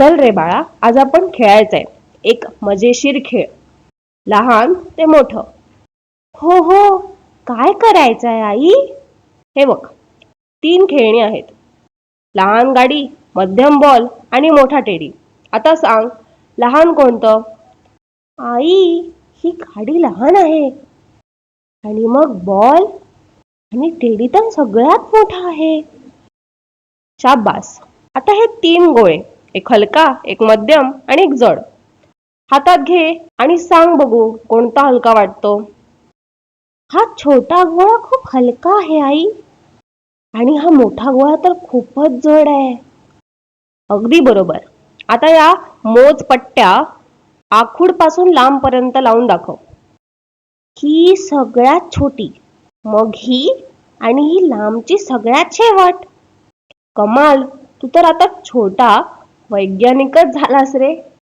चल रे बाळा आज आपण खेळायचंय. एक मजेशीर खेळ. लहान ते मोठं. हो हो काय करायचंय आई? हे बघ तीन खेळणी आहेत. लहान गाडी मध्यम बॉल आणि मोठा टेडी. आता सांग लहान कोणतं? आई ही गाडी लहान आहे. आणि मग बॉल आणि टेडी तर सगळ्यात मोठा आहे. शाबास. आता हे तीन गोळे. एक हलका एक मध्यम आणि एक जड. हातात घे आणि सांग बघू कोणता हलका वाटतो. हा छोटा गोळा खूप हलका आहे आई. आणि हा मोठा गोळा तर खूपच जड आहे. अगदी बरोबर. आता या मोज पट्ट्या आखूडपासून लांब पर्यंत लावून दाखव. ही सगळ्यात छोटी मग ही आणि ही लांबची सगळ्यात शेवट. कमाल. तू तर आता छोटा वैज्ञानिकच झालास रे.